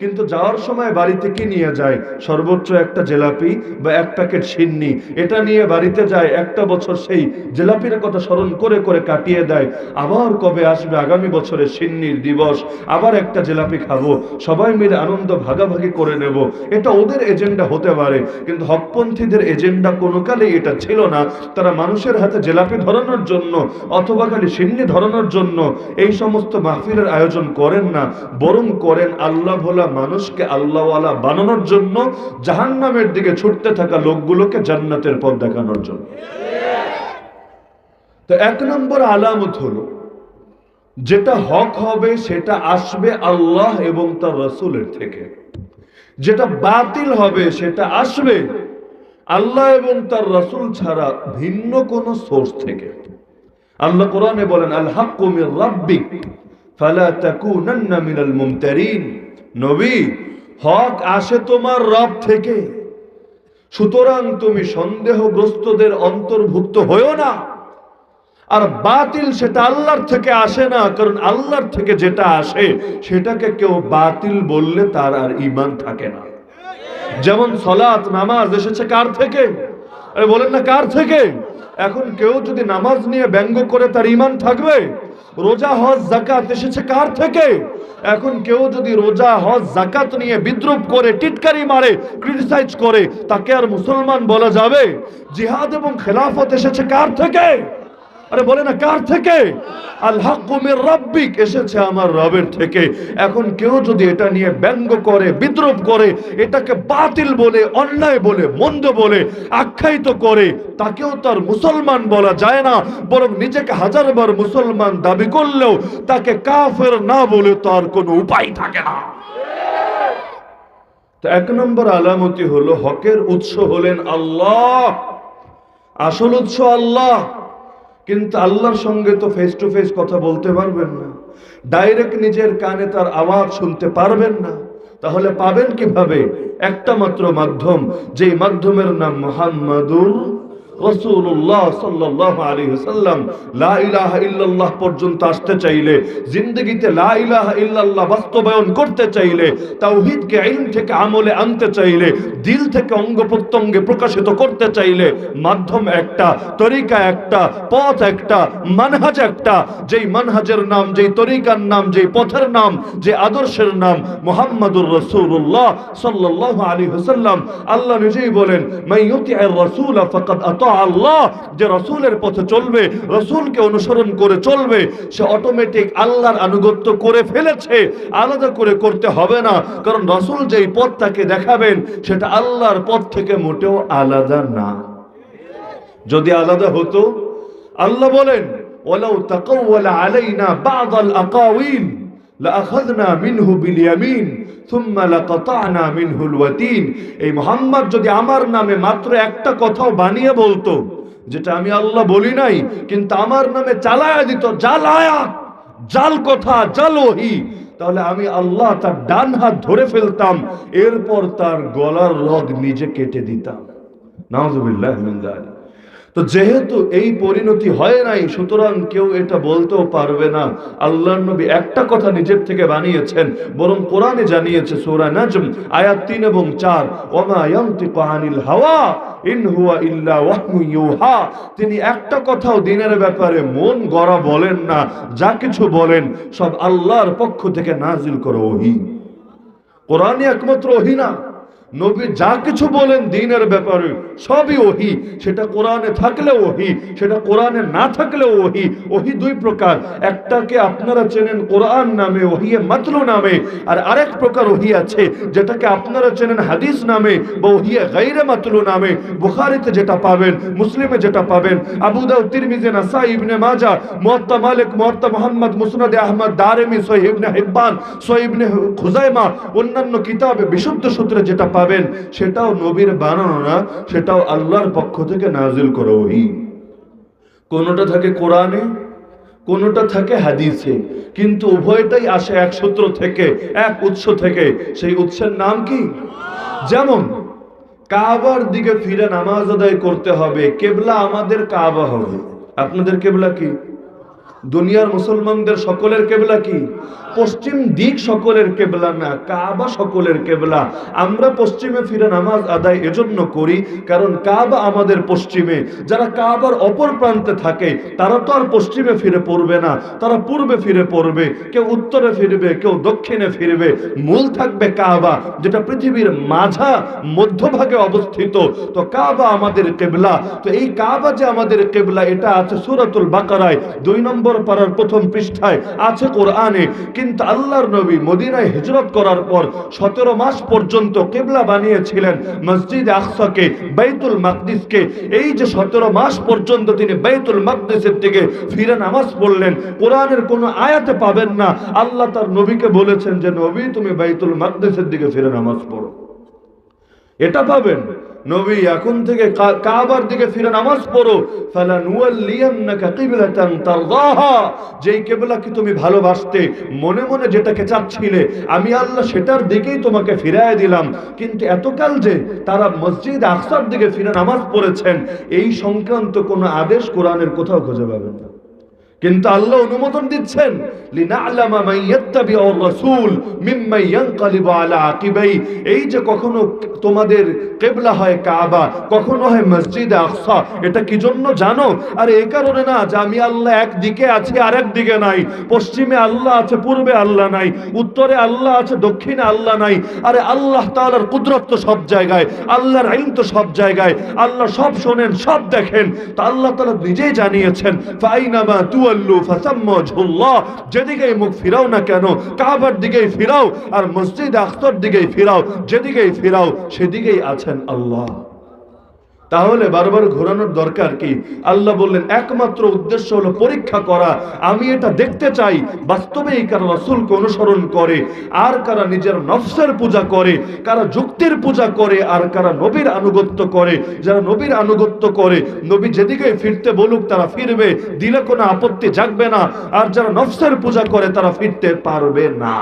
কিন্তু যাওয়ার সময় বাড়িতে কি নিয়ে যায়? সর্বোচ্চ একটা জেলাপি বা এক প্যাকেট সিন্নি। এটা নিয়ে বাড়িতে যায় একটা বছর সেই জেলাপির কথা স্মরণ করে করে কাটিয়ে দেয়। আবার কবে আসবে আগামী বছরে সিন্নির দিবস? আবার একটা জেলাপি খাব। সবাই মিলে আনন্দ ভাগাভাগি করে নেব। এটা ওদের এজেন্ডা হতে পারে। কিন্তু হকপন্থীদের এজেন্ডা কোনো কালেই এটা ছিল না। তারা মানুষের হাতে জেলাপি ধরানোর জন্য অথবা খালি সিন্নি ধরানোর জন্য এই সমস্ত মাহফিলের আয়োজন করেন না। বরং করেন আল্লাহ ভোলা মানুষকে আল্লাহওয়ালা বানানোর জন্য জাহান্নামের দিকে ছুটতে থাকা লোকগুলোকে জান্নাতের পথ দেখানোর জন্য। তো এক নম্বর আলামত হলো, যেটা হক হবে সেটা আসবে আল্লাহ এবং তার রসুলের থেকে। যেটা বাতিল হবে সেটা আসবে আল্লাহ এবং তার রসুল ছাড়া ভিন্ন কোন সোর্স থেকে। আল্লাহ কোরআনে বলেন আল্লাহ হাক্কু মির রাব্বিক ফালা তাকুনান্না মিনাল মুমতারিন। নবী, হক আসে তোমার রব থেকে। সুতরাং তুমি সন্দেহগ্রস্তদের অন্তর্ভুক্ত হয়েও না। আর বাতিল সেটা আল্লাহর থেকে আসে না, কারণ আল্লাহর থেকে যেটা আসে, সেটাকে কেউ বাতিল বললে তার আর ইমান থাকে না। যেমন সলাত নামাজ এসেছে কার থেকে? বলেন না কার থেকে? এখন কেউ যদি নামাজ নিয়ে ব্যঙ্গ করে তার ইমান থাকবে, রোজা, হজ জাকাত এসেছে কার থেকে? এখন কেউ যদি রোজা, হজ জাকাত নিয়ে বিদ্রুপ করে, টিটকারি মারে ক্রিটিসাইজ করে, তাকে আর মুসলমান বলা যাবে? জিহাদ এবং খেলাফত এসেছে কার থেকে? আরে বলে না, কার থেকে? আল্লাহকুমের রব্বিক, এসেছে আমার রবের থেকে। এখন কেউ যদি এটা নিয়ে ব্যঙ্গ করে, বিদ্রুপ করে, এটাকে বাতিল বলে, অন্যায় বলে, মন্দ বলে, আখ্যায়িত করে, তাকেও তার মুসলমান বলা যায় না, বরং নিজেকে হাজারবার মুসলমান দাবি করলেও তাকে কাফের না বলে তার কোনো উপায় থাকে না। এক নম্বর আলামতি হলো, হকের উৎস হলেন আল্লাহ। আসল উৎস আল্লাহ। কিন্তু আল্লাহর সঙ্গে তো ফেস টু ফেস কথা বলতে পারবেন না। ডাইরেক্ট নিজের কানে তার আওয়াজ শুনতে পারবেন না। তাহলে পাবেন কীভাবে? একটা মাত্র মাধ্যম, যেই মাধ্যমের নাম মোহাম্মদুর মাধ্যম একটা, তরিকা একটা, পথ একটা, মানহাজ একটা, যেই মানহাজের নাম, যেই তরিকার নাম, যেই পথের নাম, যে আদর্শের নাম মোহাম্মদুর রসুল্লাহ সাল্লাহ আলী হাসাল্লাম আল্লাহ নিজেই বলেন মাই ইউতিআর রাসূল ফাকাদ আল্লাহ, যে রসুলের পথে চলবে, রসুলকে অনুসরণ করে চলবে, সে অটোমেটিক আল্লাহর আনুগত্য করে ফেলেছে, আলাদা করে করতে হবে না। কারণ রসুল যেই পথ তাকে দেখাবেন, সেটা আল্লাহর পথ থেকে মোটেও আলাদা না। যদি আলাদা হতো, আল্লাহ বলেন, ওয়ালাউ তাকাওয়ালা আলাইনা বা'দাল আকাওয়িল। লাআখাযনা মিনহু বিল ইয়ামিন থুম্মা লাকাতা'না মিনহুল ওয়াতিন। এই মোহাম্মদ যদি আমার নামে মাত্র একটা কথাও বানিয়ে বলতো, যেটা আমি আল্লাহ বলি নাই, কিন্তু আমার নামে চালায়া দিত, জাল জাল কথা, জাল ওহী, তাহলে আমি আল্লাহ তার ডান হাত ধরে ফেলতাম, এরপর তার গলার রগ নিজে কেটে দিতাম। নাউজুবিল্লাহ মিন তো যেহেতু এই পরিণতি হয় নাই, সুতরাং কেউ এটা বলতেও পারবে না। আল্লাহ নবী একটা কথা নিজের থেকে বানিয়েছেন, বরং কোরআনে জানিয়েছে সূরা নাজম, আয়াত 3 এবং চার, ওমা ইয়ানতিকু আনিল হাওয়া তিনি একটা কথাও দিনের ব্যাপারে মন গড়া বলেন না, যা কিছু বলেন, সব আল্লাহর পক্ষ থেকে নাজিল করে ওহী। কোরআনে একমাত্র ওহী না। নবী যা কিছু বলেন দিনের ব্যাপারে সবই ওহি। সেটা কোরআনে থাকলে ওহি, সেটা কোরআনে না থাকলে ওহি। ওহি দুই প্রকার। একটাকে আপনারা চেনেন কোরআন নামে ওহিয়ে মাতলু নামে, আর আরেক প্রকার ওহি আছে যেটাকে আপনারা চেনেন হাদিস নামে বা ওহিয়ে গাইরে মাতলু নামে। বুখারিতে যেটা পাবেন, মুসলিমে যেটা পাবেন, আবু দাউদ, তিরমিজি, নাসাই, ইবনে মাজাহ, মুয়াত্তা মালিক, মুয়াত্তা মুহাম্মদ, মুসনাদ আহমদ, দারেমি, সহিহ ইবনে হিব্বান, সহিহ ইবনে খুজাইমা, অন্যান্য কিতাবে বিশুদ্ধ সূত্রে যেটা পাবেন, সেটাও নবীর বানানো না, সেটাও আল্লাহর পক্ষ থেকে নাজিল করো কোনোটা থাকে কোরআনে, কোনোটা থাকে হাদিসে, কিন্তু উভয়টাই আসে এক সূত্র থেকে, এক উৎস থেকে। সেই উৎসের নাম কি? যেমন, কাবার দিকে ফিরে নামাজ আদায় করতে হবে, কেবলা আমাদের কাবা হবে। আপনাদের কেবলা কি? দুনিয়ার মুসলমানদের সকলের কেবলা কি? পশ্চিম দিক সকলের কেবলা না, কাবা সকলের কেবলা। আমরা পশ্চিমে ফিরে নামাজ আদায় এজন্য করি, কারণ কাবা আমাদের পশ্চিমে। যারা কাবার অপর প্রান্তে থাকে, তারা তো আর পশ্চিমে ফিরে পড়বে না, তারা পূর্বে ফিরে পড়বে, কেউ উত্তরে ফিরবে, কেউ দক্ষিণে ফিরবে। মূল থাকবে কাবা, যেটা পৃথিবীর মাঝা, মধ্যভাগে অবস্থিত। তো কাবা আমাদের কেবলা। তো এই কাবা যে আমাদের কেবলা, এটা আছে সুরাতুল বাকারায়, দুই নম্বর পাড়ার প্রথম পৃষ্ঠায়, আছে কোরআনে। কিন্তু আল্লাহর নবী মদিনায় হিজরত করার পর সতেরো মাস পর্যন্ত কেবলা বানিয়েছিলেন মসজিদ আকসাকে, বাইতুল মাকদিসকে। এই যে সতেরো মাস পর্যন্ত তিনি বাইতুল মাকদিসের দিকে ফিরে নামাজ পড়লেন, কোরআনের কোনো আয়াতে পাবেন না। আল্লাহ তার নবীকে বলেছেন যে, নবী, তুমি বাইতুল মাকদিসের দিকে ফিরে নামাজ পড়ো। এটা পাবেন। নবী, এখন থেকে কাবার দিকে ফিরে নামাজ পড়ো। ফালা নুয়াল্লিয়ান্নাকা কিবলাতান তারদাহা। যেই কিবলাকে তুমি ভালোবাসতে, মনে মনে যেটাকে চাচ্ছিলে, আমি আল্লাহ সেটার দিকেই তোমাকে ফিরায় দিলাম। কিন্তু এতকাল যে তারা মসজিদ আকসার দিকে ফিরে নামাজ পড়েছেন, এই সংক্রান্ত কোনো আদেশ কোরআনের কোথাও খুঁজে পাবেন না। কিন্তু আল্লাহ অনুমোদন দিচ্ছেন এই যে কখনো তোমাদের হয় কাবা, কখনো হয় মসজিদ আকসা, এটা কি জন্য জানো? আর কারণে না যে আমি আল্লাহ আছি আর নাই। পশ্চিমে আল্লাহ আছে, পূর্বে আল্লাহ নাই। উত্তরে আল্লাহ আছে, দক্ষিণে আল্লাহ নাই। আরে আল্লাহ তাআলার কুদরত তো সব জায়গায়, আল্লাহর ইলম তো সব জায়গায়। আল্লাহ সব শোনেন, সব দেখেন। তা আল্লাহ তাআলা নিজেই জানিয়েছেন, ফাইনামা যেদিকেই মুখ ফিরাও না কেন, কাবার ফিরাও আর মসজিদ আখতর দিকেই ফিরাও, যেদিকেই ফিরাও সেদিকেই আছেন আল্লাহ। তাহলে বারবার ঘোরানোর দরকার কি? আল্লাহ বললেন, একমাত্র উদ্দেশ্য হলো পরীক্ষা করা। আমি এটা দেখতে চাই বাস্তবেই কারা রসুলকে অনুসরণ করে, আর কারা নিজের নফসের পূজা করে, কারা যুক্তির পূজা করে, আর কারা নবীর আনুগত্য করে। যারা নবীর আনুগত্য করে, নবী যেদিকে ফিরতে বলুক তারা ফিরবে, দিলে কোনো আপত্তি জাগবে না, আর যারা নফসের পূজা করে তারা ফিরতে পারবে না।